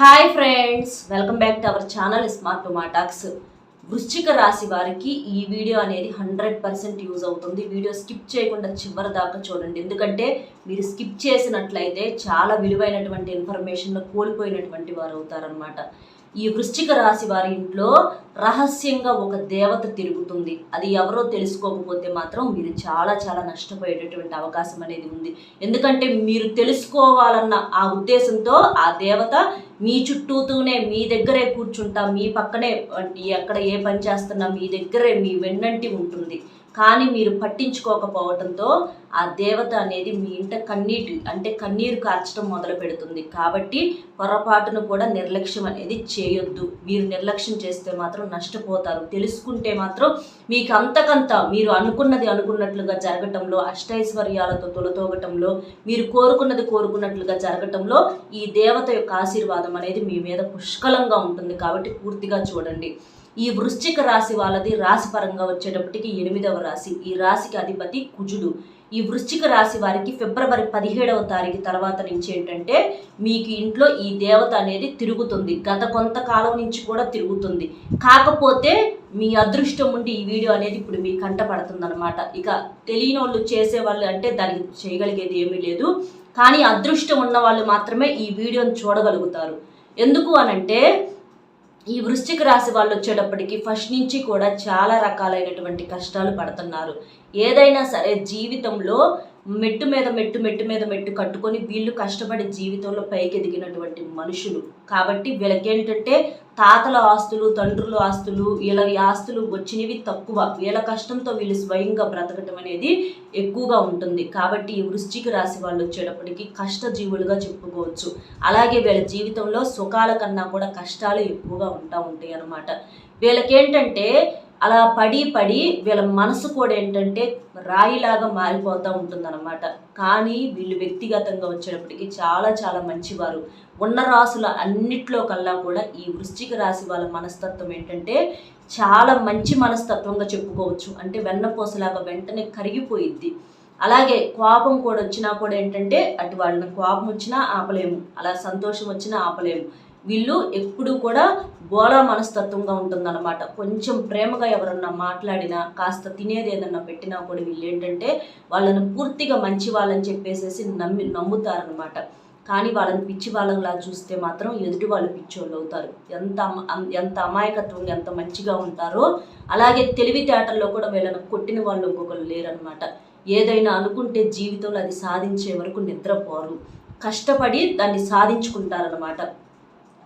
Hi friends welcome back to our channel smart టొమాటాక్స్ వృశ్చిక రాశి వారికి ఈ వీడియో అనేది హండ్రెడ్ పర్సెంట్ యూజ్ అవుతుంది. వీడియో స్కిప్ చేయకుండా చివరి దాకా చూడండి. ఎందుకంటే మీరు స్కిప్ చేసినట్లయితే చాలా విలువైనటువంటి ఇన్ఫర్మేషన్ కోల్పోయినటువంటి వారు అవుతారనమాట ఈ వృశ్చిక రాశి వారి ఇంట్లో రహస్యంగా ఒక దేవత తిరుగుతుంది. అది ఎవరో తెలుసుకోకపోతే మాత్రం మీరు చాలా చాలా నష్టపోయేటటువంటి అవకాశం అనేది ఉంది. ఎందుకంటే మీరు తెలుసుకోవాలన్న ఆ ఉద్దేశంతో ఆ దేవత మీ చుట్టూతూనే మీ దగ్గరే కూర్చుంటా మీ పక్కనే ఎక్కడ ఏ పని చేస్తున్నా మీ దగ్గరే మీ వెన్నంటి ఉంటుంది. కానీ మీరు పట్టించుకోకపోవడంతో ఆ దేవత అనేది మీ ఇంట కన్నీటి అంటే కన్నీరు కార్చడం మొదలు పెడుతుంది. కాబట్టి పొరపాటును కూడా నిర్లక్ష్యం అనేది చేయొద్దు. మీరు నిర్లక్ష్యం చేస్తే మాత్రం నష్టపోతారు. తెలుసుకుంటే మాత్రం మీకు అంతకంత మీరు అనుకున్నది అనుకున్నట్లుగా జరగటంలో అష్టైశ్వర్యాలతో తొలతోగటంలో మీరు కోరుకున్నది కోరుకున్నట్లుగా జరగటంలో ఈ దేవత యొక్క ఆశీర్వాదం అనేది మీ మీద పుష్కలంగా ఉంటుంది. కాబట్టి పూర్తిగా చూడండి. ఈ వృశ్చిక రాశి వాళ్ళది రాశి పరంగా వచ్చేటప్పటికి ఎనిమిదవ రాశి. ఈ రాశికి అధిపతి కుజుడు. ఈ వృశ్చిక రాశి వారికి ఫిబ్రవరి పదిహేడవ తారీఖు తర్వాత నుంచి ఏంటంటే మీకు ఇంట్లో ఈ దేవత అనేది తిరుగుతుంది. గత కొంతకాలం నుంచి కూడా తిరుగుతుంది. కాకపోతే మీ అదృష్టం ఉండి ఈ వీడియో అనేది ఇప్పుడు మీ కంట పడుతుంది ఇక తెలియని వాళ్ళు చేసేవాళ్ళు అంటే దానికి చేయగలిగేది ఏమీ లేదు. కానీ అదృష్టం ఉన్న వాళ్ళు మాత్రమే ఈ వీడియోని చూడగలుగుతారు. ఎందుకు అనంటే ఈ వృశ్చిక రాశి వాళ్ళు వచ్చేటప్పటికి ఫస్ట్ నుంచి కూడా చాలా రకాలైనటువంటి కష్టాలు పడుతున్నారు. ఏదైనా సరే జీవితంలో మెట్టు మీద మెట్టు మెట్టు మీద మెట్టు కట్టుకొని వీళ్ళు కష్టపడి జీవితంలో పైకి ఎదిగినటువంటి మనుషులు. కాబట్టి వీళ్ళకేంటంటే తాతల ఆస్తులు తండ్రుల ఆస్తులు వీళ్ళ ఆస్తులు వచ్చినవి తక్కువ. వీళ్ళ కష్టంతో వీళ్ళు స్వయంగా బ్రతకటం అనేది ఎక్కువగా ఉంటుంది. కాబట్టి ఈ వృశ్చిక రాశి వాళ్ళు వచ్చేటప్పటికి కష్టజీవులుగా చెప్పుకోవచ్చు. అలాగే వీళ్ళ జీవితంలో సుఖాల కన్నా కూడా కష్టాలు ఎక్కువగా ఉంటా ఉంటాయి అన్నమాట వీళ్ళకేంటంటే అలా పడి పడి వీళ్ళ మనసు కూడా ఏంటంటే రాయిలాగా మారిపోతూ ఉంటుందన్నమాట. కానీ వీళ్ళు వ్యక్తిగతంగా వచ్చేటప్పటికి చాలా చాలా మంచివారు. ఉన్న రాసుల అన్నిట్లో కల్లా కూడా ఈ వృశ్చిక రాశి వాళ్ళ మనస్తత్వం ఏంటంటే చాలా మంచి మనస్తత్వంగా చెప్పుకోవచ్చు. అంటే వెన్నపూసలాగా వెంటనే కరిగిపోయిద్ది. అలాగే కోపం కూడా వచ్చినా కూడా ఏంటంటే అటు వాళ్ళని కోపం వచ్చినా ఆపలేము. అలా సంతోషం వచ్చినా ఆపలేము. వీళ్ళు ఎప్పుడు కూడా బోలా మనస్తత్వంగా ఉంటుందన్నమాట. కొంచెం ప్రేమగా ఎవరన్నా మాట్లాడినా కాస్త తినేది ఏదన్నా పెట్టినా కూడా వీళ్ళు ఏంటంటే వాళ్ళని పూర్తిగా మంచి వాళ్ళని చెప్పేసేసి నమ్మి నమ్ముతారనమాట కానీ వాళ్ళని పిచ్చి వాళ్ళంలా చూస్తే మాత్రం ఎదుటి వాళ్ళు పిచ్చోళ్ళు అవుతారు. ఎంత ఎంత అమాయకత్వంగా ఎంత మంచిగా ఉంటారో అలాగే తెలివితేటల్లో కూడా వీళ్ళని కొట్టిన వాళ్ళు ఇంకొకరు లేరనమాట ఏదైనా అనుకుంటే జీవితంలో అది సాధించే వరకు నిద్రపోరు. కష్టపడి దాన్ని సాధించుకుంటారనమాట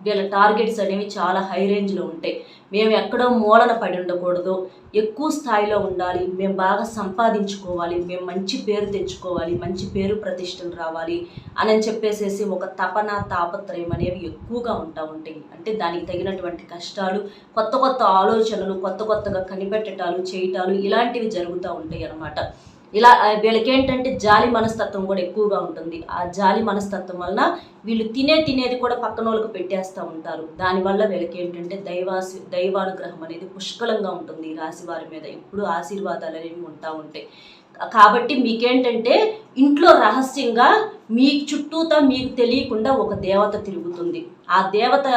వీళ్ళ టార్గెట్స్ అనేవి చాలా హై రేంజ్లో ఉంటాయి. మేము ఎక్కడో మూలన పడి ఉండకూడదు. ఎక్కువ స్థాయిలో ఉండాలి. మేము బాగా సంపాదించుకోవాలి. మేము మంచి పేరు తెచ్చుకోవాలి. మంచి పేరు ప్రతిష్టలు రావాలి అని చెప్పేసేసి ఒక తపన తాపత్రయం అనేవి ఎక్కువగా ఉంటా ఉంటాయి. అంటే దానికి తగినటువంటి కష్టాలు కొత్త కొత్త ఆలోచనలు కొత్త కొత్తగా కనిపెట్టటాలు చేయటాలు ఇలాంటివి జరుగుతూ ఉంటాయి అన్నమాట. ఇలా వీళ్ళకి ఏంటంటే జాలి మనస్తత్వం కూడా ఎక్కువగా ఉంటుంది. ఆ జాలి మనస్తత్వం వలన వీళ్ళు తినే తినేది కూడా పక్కన వాళ్ళకి పెట్టేస్తూ ఉంటారు. దానివల్ల వీళ్ళకి ఏంటంటే దైవాసి దైవానుగ్రహం అనేది పుష్కలంగా ఉంటుంది ఈ రాశి వారి మీద. ఎప్పుడు ఆశీర్వాదాలు అనేవి ఉంటా ఉంటాయి. కాబట్టి మీకేంటంటే ఇంట్లో రహస్యంగా మీ చుట్టూతా మీకు తెలియకుండా ఒక దేవత తిరుగుతుంది. ఆ దేవత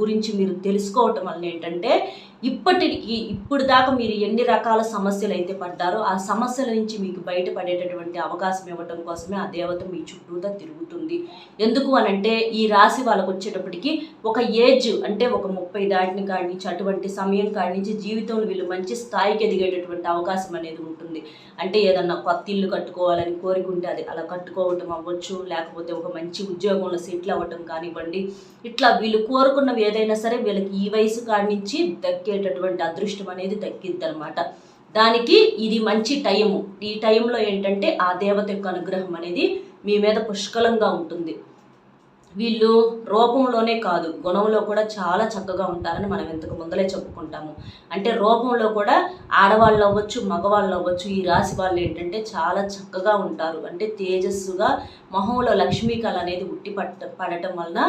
గురించి మీరు తెలుసుకోవటం వల్ల ఏంటంటే ఇప్పటికి ఇప్పుడు దాకా మీరు ఎన్ని రకాల సమస్యలు అయితే పడ్డారో ఆ సమస్యల నుంచి మీకు బయటపడేటటువంటి అవకాశం ఇవ్వటం కోసమే ఆ దేవత మీ చుట్టూతా తిరుగుతుంది. ఎందుకు అనంటే ఈ రాశి వాళ్ళకు వచ్చేటప్పటికి ఒక ఏజ్ అంటే ఒక ముప్పై దాటిని కాడి నుంచి అటువంటి సమయం కాడి నుంచి జీవితంలో వీళ్ళు మంచి స్థాయికి ఎదిగేటటువంటి అవకాశం అనేది ఉంటుంది. అంటే ఏదన్నా కొత్త ఇల్లు కట్టుకోవాలని కోరికుంటే అది అలా కట్టుకోవటం అవ్వచ్చు లేకపోతే ఒక మంచి ఉద్యోగంలో సెటిల్ అవ్వటం కానివ్వండి. ఇట్లా వీళ్ళు కోరుకున్నవి ఏదైనా సరే వీళ్ళకి ఈ వయసు కాడి నుంచి దక్కేటటువంటి అదృష్టం అనేది దక్కిద్ది అనమాట దానికి ఇది మంచి టైము. ఈ టైంలో ఏంటంటే ఆ దేవత యొక్క అనుగ్రహం అనేది మీ మీద పుష్కలంగా ఉంటుంది. వీళ్ళు రూపంలోనే కాదు గుణంలో కూడా చాలా చక్కగా ఉంటారని మనం ఇంతకు ముందలే చెప్పుకుంటాము. అంటే రూపంలో కూడా ఆడవాళ్ళు అవ్వచ్చు మగవాళ్ళు అవ్వచ్చు ఈ రాశి వాళ్ళు ఏంటంటే చాలా చక్కగా ఉంటారు. అంటే తేజస్సుగా మొహంలో లక్ష్మీ కళ అనేది ఉట్టి పట్ట పడటం వలన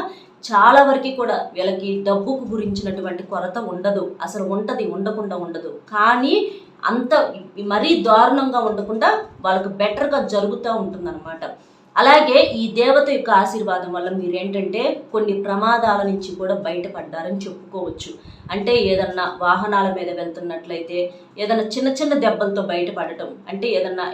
చాలా వరకు కూడా వీళ్ళకి డబ్బుకు గురించినటువంటి కొరత ఉండదు. అసలు ఉంటుంది ఉండకుండా ఉండదు. కానీ అంత మరీ దారుణంగా ఉండకుండా వాళ్ళకి బెటర్గా జరుగుతూ ఉంటుందన్నమాట. అలాగే ఈ దేవత యొక్క ఆశీర్వాదం వల్ల మీరేంటంటే కొన్ని ప్రమాదాల నుంచి కూడా బయటపడ్డారని చెప్పుకోవచ్చు. అంటే ఏదన్నా వాహనాల మీద వెళ్తున్నట్లయితే ఏదన్నా చిన్న చిన్న దెబ్బలతో బయటపడటం అంటే ఏదన్నా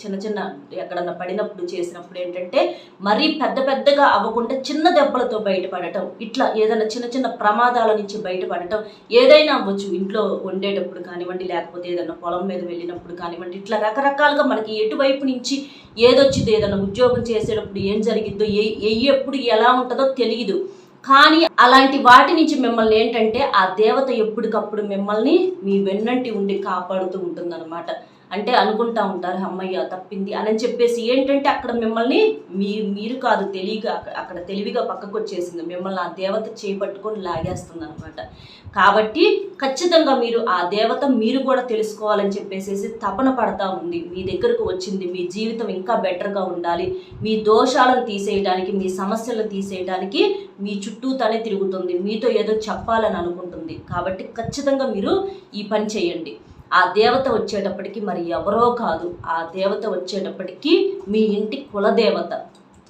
చిన్న చిన్న ఎక్కడన్నా పడినప్పుడు చేసినప్పుడు ఏంటంటే మరీ పెద్ద పెద్దగా అవ్వకుండా చిన్న దెబ్బలతో బయటపడటం ఇట్లా ఏదైనా చిన్న చిన్న ప్రమాదాల నుంచి బయటపడటం ఏదైనా అవ్వచ్చు. ఇంట్లో వండేటప్పుడు కానివ్వండి లేకపోతే ఏదైనా పొలం మీద వెళ్ళినప్పుడు కానివ్వండి ఇట్లా రకరకాలుగా మనకి ఎటువైపు నుంచి ఏదొచ్చిందో ఏదైనా ఉద్యోగం చేసేటప్పుడు ఏం జరిగిద్దో ఏ ఎప్పుడు ఎలా ఉంటుందో తెలియదు కానీ అలాంటి వాటి నుంచి మిమ్మల్ని ఏంటంటే ఆ దేవత ఎప్పటికప్పుడు మిమ్మల్ని మీ వెన్నంటి ఉండి కాపాడుతూ ఉంటుందన్నమాట. అంటే అనుకుంటా ఉంటారు అమ్మయ్య తప్పింది అని చెప్పేసి ఏంటంటే అక్కడ మిమ్మల్ని మీ మీరు కాదు తెలివిగా అక్కడ- అక్కడ తెలివిగా పక్కకు వచ్చేసింది మిమ్మల్ని ఆ దేవత చేపట్టుకొని లాగేస్తుంది అనమాట కాబట్టి ఖచ్చితంగా మీరు ఆ దేవత మీరు కూడా తెలుసుకోవాలని చెప్పేసి తపన పడతా ఉంది. మీ దగ్గరకు వచ్చింది మీ జీవితం ఇంకా బెటర్గా ఉండాలి. మీ దోషాలను తీసేయడానికి మీ సమస్యలను తీసేయడానికి మీ చుట్టూ తనే తిరుగుతుంది. మీతో ఏదో చెప్పాలని అనుకుంటుంది. కాబట్టి ఖచ్చితంగా మీరు ఈ పని చేయండి. ఆ దేవత వచ్చేటప్పటికి మరి ఎవరో కాదు ఆ దేవత వచ్చేటప్పటికి మీ ఇంటి కులదేవత.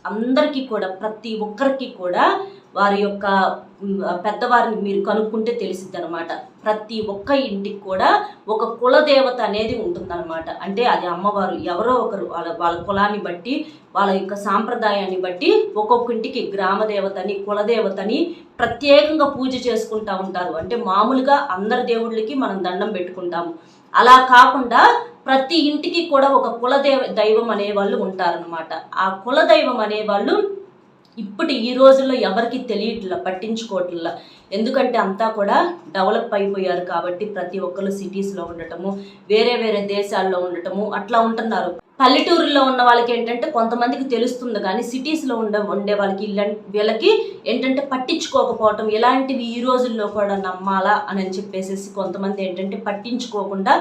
అందరికీ కూడా ప్రతి ఒక్కరికి కూడా వారి యొక్క పెద్దవారిని మీరు కనుక్కుంటే తెలిసిద్ది అనమాట ప్రతి ఒక్క ఇంటికి కూడా ఒక కులదేవత అనేది ఉంటుందన్నమాట. అంటే అది అమ్మవారు ఎవరో ఒకరు వాళ్ళ వాళ్ళ కులాన్ని బట్టి వాళ్ళ యొక్క సాంప్రదాయాన్ని బట్టి ఒక్కొక్క ఇంటికి గ్రామ దేవతని కులదేవతని ప్రత్యేకంగా పూజ చేసుకుంటా ఉంటారు. అంటే మామూలుగా అందరి దేవుళ్ళకి మనం దండం పెట్టుకుంటాము. అలా కాకుండా ప్రతి ఇంటికి కూడా ఒక కులదేవ దైవం అనేవాళ్ళు ఉంటారనమాట ఆ కులదైవం అనేవాళ్ళు ఇప్పుడు ఈ రోజుల్లో ఎవరికి తెలియట్లా పట్టించుకోవట్లా. ఎందుకంటే అంతా కూడా డెవలప్ అయిపోయారు కాబట్టి ప్రతి ఒక్కరు సిటీస్లో ఉండటము వేరే వేరే దేశాల్లో ఉండటము అట్లా ఉంటున్నారు. పల్లెటూరులో ఉన్న వాళ్ళకి ఏంటంటే కొంతమందికి తెలుస్తుంది కానీ సిటీస్లో ఉండే ఉండే వాళ్ళకి ఇలాంటి వీళ్ళకి ఏంటంటే పట్టించుకోకపోవటం ఇలాంటివి ఈ రోజుల్లో కూడా నమ్మాలా అని చెప్పేసి కొంతమంది ఏంటంటే పట్టించుకోకుండా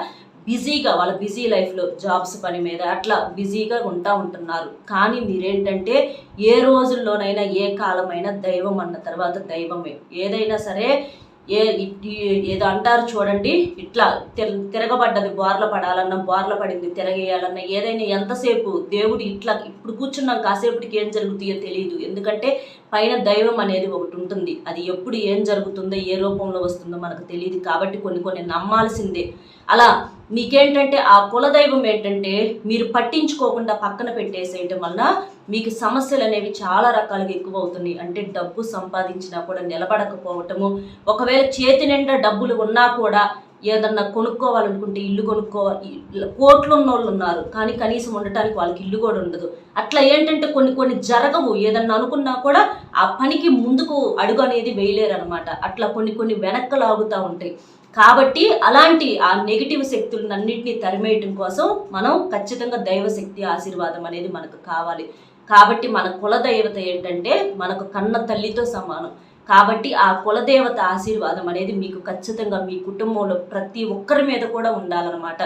బిజీగా వాళ్ళ బిజీ లైఫ్లో జాబ్స్ పని మీద అట్లా బిజీగా ఉంటా ఉంటున్నారు. కానీ మీరేంటంటే ఏ రోజుల్లోనైనా ఏ కాలమైనా దైవం అన్న తర్వాత దైవమే. ఏదైనా సరే ఏ ఇ- ఏదో అంటారు చూడండి ఇట్లా తిరగబడ్డది బోర్ల పడాలన్నా బోర్ల పడింది తిరగేయాలన్నా ఏదైనా ఎంతసేపు దేవుడు ఇట్లా ఇప్పుడు కూర్చున్నాం కాసేపటికి ఏం జరుగుతాయో తెలియదు ఎందుకంటే పైన దైవం అనేది ఒకటి ఉంటుంది. అది ఎప్పుడు ఏం జరుగుతుందో ఏ రూపంలో వస్తుందో మనకు తెలియదు కాబట్టి కొన్ని కొన్ని నమ్మాల్సిందే. అలా మీకేంటంటే ఆ కులదైవం ఏంటంటే మీరు పట్టించుకోకుండా పక్కన పెట్టేసేయటం వలన మీకు సమస్యలు అనేవి చాలా రకాలుగా ఎక్కువ అవుతున్నాయి అంటే డబ్బు సంపాదించినా కూడా నిలబడకపోవటము ఒకవేళ చేతి నిండా డబ్బులు ఉన్నా కూడా ఏదన్నా కొనుక్కోవాలనుకుంటే ఇల్లు కొనుక్కోవాలి కోట్లు ఉన్న వాళ్ళు ఉన్నారు. కానీ కనీసం ఉండటానికి వాళ్ళకి ఇల్లు కూడా ఉండదు. అట్లా ఏంటంటే కొన్ని కొన్ని జరగవు. ఏదన్నా అనుకున్నా కూడా ఆ పనికి ముందుకు అడుగు అనేది వేయలేరు అనమాట అట్లా కొన్ని కొన్ని వెనక్కి లాగుతూ ఉంటాయి. కాబట్టి అలాంటి ఆ నెగిటివ్ శక్తులన్నింటినీ తరిమేయటం కోసం మనం ఖచ్చితంగా దైవశక్తి ఆశీర్వాదం అనేది మనకు కావాలి. కాబట్టి మన కుల దైవత ఏంటంటే మనకు కన్న తల్లితో సమానం. కాబట్టి ఆ కులదేవత ఆశీర్వాదం అనేది మీకు ఖచ్చితంగా మీ కుటుంబంలో ప్రతి ఒక్కరి మీద కూడా ఉండాలన్నమాట.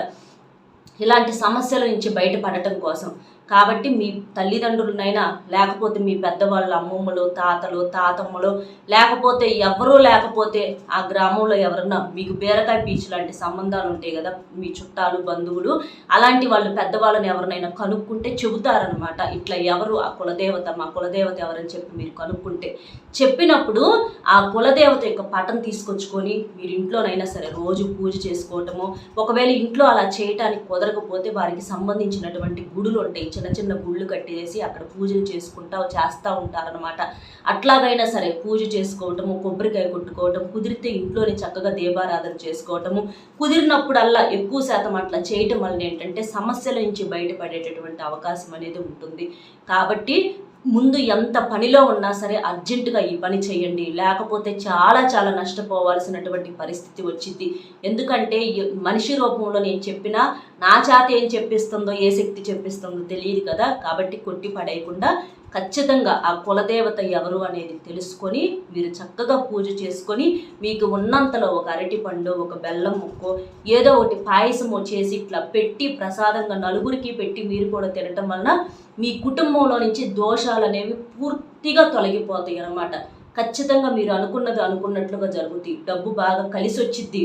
ఇలాంటి సమస్యల నుంచి బయటపడటం కోసం కాబట్టి మీ తల్లిదండ్రులనైనా లేకపోతే మీ పెద్దవాళ్ళ అమ్మమ్మలు తాతలు తాతమ్మలు లేకపోతే ఎవరూ లేకపోతే ఆ గ్రామంలో ఎవరన్నా మీకు బీరకాయ పీచు లాంటి సంబంధాలు ఉంటాయి కదా మీ చుట్టాలు బంధువులు అలాంటి వాళ్ళు పెద్దవాళ్ళని ఎవరినైనా కనుక్కుంటే చెబుతారనమాట ఇట్లా ఎవరు ఆ కులదేవత మా కులదేవత ఎవరని చెప్పి మీరు కనుక్కుంటే. చెప్పినప్పుడు ఆ కులదేవత యొక్క పటం తీసుకొచ్చుకొని మీరు ఇంట్లోనైనా సరే రోజు పూజ చేసుకోవటము ఒకవేళ ఇంట్లో అలా చేయటానికి కుదరకపోతే వారికి సంబంధించినటువంటి గుడులు ఉంటాయి చిన్న చిన్న గుళ్ళు కట్టేసి అక్కడ పూజలు చేసుకుంటా చేస్తూ ఉంటారనమాట అట్లాగైనా సరే పూజ చేసుకోవటము కొబ్బరికాయ కొట్టుకోవటం కుదిరితే ఇంట్లోనే చక్కగా దీపారాధన చేసుకోవటము కుదిరినప్పుడల్లా ఎక్కువ శాతం అట్లా చేయటం వల్ల ఏంటంటే సమస్యల నుంచి బయటపడేటటువంటి అవకాశం అనేది ఉంటుంది. కాబట్టి ముందు ఎంత పనిలో ఉన్నా సరే అర్జెంటుగా ఈ పని చేయండి. లేకపోతే చాలా చాలా నష్టపోవాల్సినటువంటి పరిస్థితి వచ్చింది. ఎందుకంటే మనిషి రూపంలో నేను చెప్పినా నా చేత ఏం చెప్పిస్తుందో ఏ శక్తి చెప్పిస్తుందో తెలియదు కదా. కాబట్టి కొట్టి పడేయకుండా ఖచ్చితంగా ఆ కులదేవత ఎవరు అనేది తెలుసుకొని మీరు చక్కగా పూజ చేసుకొని మీకు ఉన్నంతలో ఒక అరటి పండు ఒక బెల్లం ముక్కో ఏదో ఒకటి పాయసమో చేసి ఇట్లా పెట్టి ప్రసాదంగా నలుగురికి పెట్టి మీరు కూడా తినటం వలన మీ కుటుంబంలో నుంచి దోషాలు అనేవి పూర్తిగా తొలగిపోతాయి అన్నమాట ఖచ్చితంగా మీరు అనుకున్నది అనుకున్నట్లుగా జరుగుతాయి. డబ్బు బాగా కలిసి వచ్చిద్ది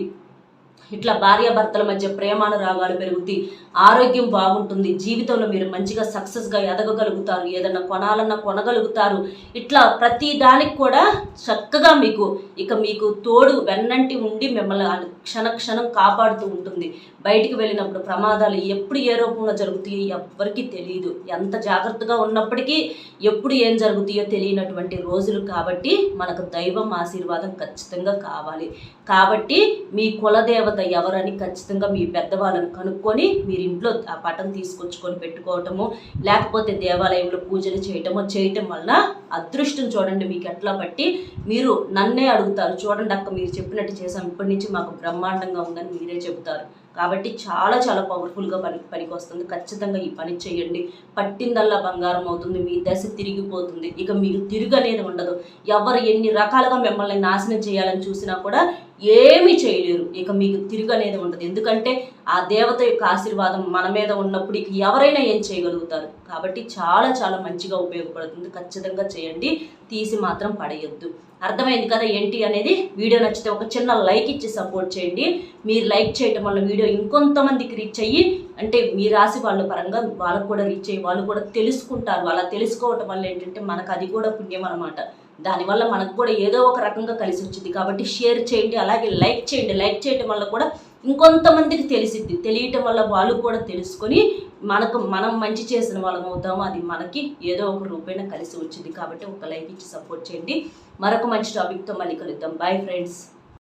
ఇట్లా భార్యాభర్తల మధ్య ప్రేమానురాగాలు పెరుగుతాయి ఆరోగ్యం బాగుంటుంది జీవితంలో మీరు మంచిగా సక్సెస్గా ఎదగగలుగుతారు ఏదన్నా కొనాలన్నా కొనగలుగుతారు. ఇట్లా ప్రతి దానికి కూడా చక్కగా మీకు ఇక మీకు తోడు వెన్నంటి ఉండి మిమ్మల్ని క్షణ క్షణం కాపాడుతూ ఉంటుంది. బయటికి వెళ్ళినప్పుడు ప్రమాదాలు ఎప్పుడు ఏ రూపంలో జరుగుతాయో ఎవ్వరికీ తెలియదు ఎంత జాగ్రత్తగా ఉన్నప్పటికీ ఎప్పుడు ఏం జరుగుతాయో తెలియనటువంటి రోజులు కాబట్టి మనకు దైవం ఆశీర్వాదం ఖచ్చితంగా కావాలి. కాబట్టి మీ దేవత ఎవరని ఖచ్చితంగా మీ పెద్దవాళ్ళని కనుక్కొని మీరు ఇంట్లో ఆ పటం తీసుకొచ్చుకొని పెట్టుకోవటము లేకపోతే దేవాలయంలో పూజలు చేయటము చేయటం వలన అదృష్టం చూడండి మీకు ఎట్లా బట్టి మీరు నన్నే అడుగుతారు. చూడండి అక్క మీరు చెప్పినట్టు చేసాం ఇప్పటి నుంచి మాకు బ్రహ్మాండంగా ఉందని మీరే చెబుతారు. కాబట్టి చాలా చాలా పవర్ఫుల్గా పని పనికి వస్తుంది. ఖచ్చితంగా ఈ పని చేయండి. పట్టిందల్లా బంగారం అవుతుంది. మీ దశ తిరిగిపోతుంది. ఇక మీరు తిరుగు అనేది ఉండదు. ఎవరు ఎన్ని రకాలుగా మిమ్మల్ని నాశనం చేయాలని చూసినా కూడా ఏమీ చేయలేరు. ఇక మీకు తిరుగు అనేది ఉండదు. ఎందుకంటే ఆ దేవత యొక్క ఆశీర్వాదం మన మీద ఉన్నప్పుడు ఇక ఎవరైనా ఏం చేయగలుగుతారు? కాబట్టి చాలా చాలా మంచిగా ఉపయోగపడుతుంది. ఖచ్చితంగా చేయండి. తీసి మాత్రం పడేయొద్దు. అర్థమైంది కదా ఏంటి అనేది? వీడియో నచ్చితే ఒక చిన్న లైక్ ఇచ్చి సపోర్ట్ చేయండి. మీరు లైక్ చేయటం వల్ల వీడియో ఇంకొంతమందికి రీచ్ అయ్యి అంటే మీ రాశి వాళ్ళ పరంగా వాళ్ళకు కూడా రీచ్ అయ్యి వాళ్ళు కూడా తెలుసుకుంటారు. అలా తెలుసుకోవటం వల్ల ఏంటంటే మనకు అది కూడా పుణ్యం అనమాట దానివల్ల మనకు కూడా ఏదో ఒక రకంగా కలిసి వచ్చింది. కాబట్టి షేర్ చేయండి అలాగే లైక్ చేయండి. లైక్ చేయటం వల్ల కూడా ఇంకొంతమందికి తెలిసిద్ది. తెలియటం వల్ల వాళ్ళు కూడా తెలుసుకొని మనకు మనం మంచి చేసిన వాళ్ళం అవుతాము. అది మనకి ఏదో ఒక రూపేణ కలిసి వచ్చింది. కాబట్టి ఒక లైక్ ఇచ్చి సపోర్ట్ చేయండి. మరొక మంచి టాపిక్తో మళ్ళీ కలుద్దాం. Bye friends